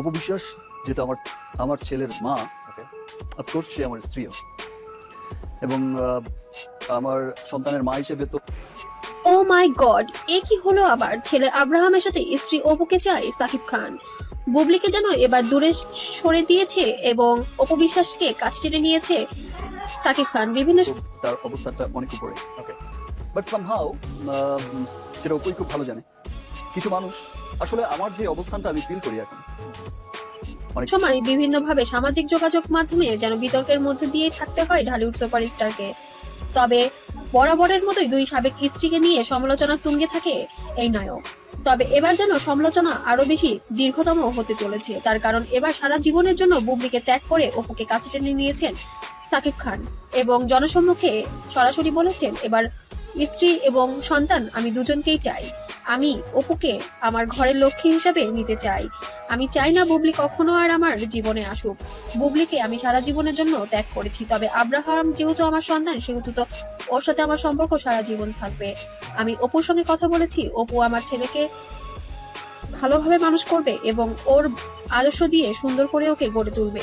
উপবিশ্বাস যেহেতু আমার আমার ছেলের মা অফকোর্স সে আমার স্ত্রীও। এবং আমার সন্তানের মা হিসেবে তো ও মাই গড এ কি হলো আবার? ছেলে আব্রাহামের সাথে স্ত্রী অপুকে চায় সাকিব খান। বুবলিকে যেন এবার দূরে সরে দিয়েছে এবং অপবিশ্বাসকে কাছ টেনে নিয়েছে সাকিব খান। বিভিন্ন তার অবস্থাটা অনেক উপরে. বাট সামহাও যেটা ওপই খুব ভালো জানে কিছু মানুষ, আসলে আমার যে অবস্থানটা আমি ফিল করি এখন সময় বিভিন্নভাবে সামাজিক যোগাযোগ মাধ্যমে যেন বিতর্কের মধ্যে দিয়েই থাকতে হয় ঢালিউড সুপারস্টারকে। তবে বরাবরের মতোই দুই সাবেক স্ত্রীকে নিয়ে সমালোচনা তুঙ্গে থাকে এই নায়ক। তবে এবার যেন সমালোচনা আরও বেশি দীর্ঘতম হতে চলেছে। তার কারণ এবার সারা জীবনের জন্য বুবলিকে ত্যাগ করে অপুকে কাছে টেনে নিয়েছেন সাকিব খান। এবং জনসম্মুখে সরাসরি বলেছেন, এবার স্ত্রী এবং সন্তান আমি দুজনকেই চাই। আমি অপুকে আমার ঘরের লক্ষ্মী হিসাবে নিতে চাই। আমি চাই না বুবলি কখনো আর আমার জীবনে আসুক। বুবলিকে আমি সারা জীবনের জন্য ত্যাগ করেছি, তবে আব্রাহাম যেহেতু আমার সন্তান, সেহেতু তো ওর সাথে আমার সম্পর্ক সারা জীবন থাকবে। আমি অপুর সঙ্গে কথা বলেছি, অপু আমার ছেলেকে ভালোভাবে মানুষ করবে এবং ওর আদর্শ দিয়ে সুন্দর করে ওকে গড়ে তুলবে।